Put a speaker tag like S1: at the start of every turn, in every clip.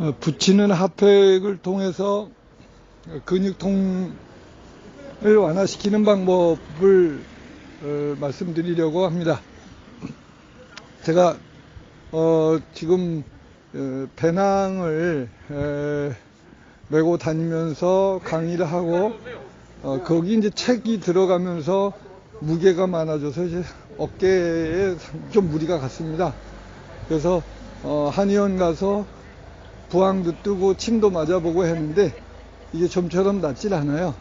S1: 어, 붙이는 핫팩을 통해서 근육통을 완화시키는 방법을 어, 말씀드리려고 합니다. 제가 어, 지금 어, 배낭을 에, 메고 다니면서 강의를 하고 어, 거기 이제 책이 들어가면서 무게가 많아져서 이제 어깨에 좀 무리가 갔습니다. 그래서 어, 한의원 가서 부항도 뜨고 침도 맞아보고 했는데 이게 좀처럼 낫질 않아요.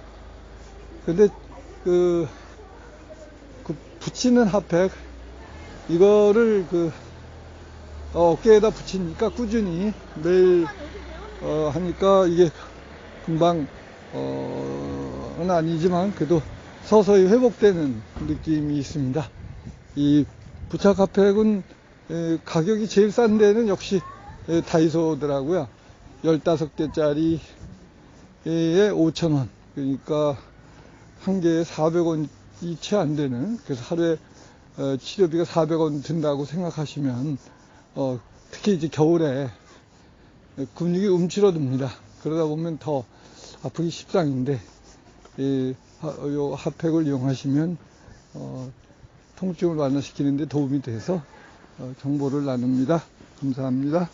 S1: 근데 그, 그 붙이는 핫팩 이거를 그 어, 어깨에다 붙이니까 꾸준히 매일 어, 하니까 이게 금방 어는 아니지만 그래도 서서히 회복되는 느낌이 있습니다. 이 부착 핫팩은 에, 가격이 제일 싼 데는 역시 에, 다이소더라고요. 15개짜리에 5,000원. 그러니까 한 개에 400원이 채 안 되는 그래서 하루에 어, 치료비가 400원 든다고 생각하시면 어, 특히 이제 겨울에 근육이 움츠러듭니다. 그러다 보면 더 아프기 십상인데 이 핫팩을 이용하시면 어, 통증을 완화시키는데 도움이 돼서 어, 정보를 나눕니다. 감사합니다.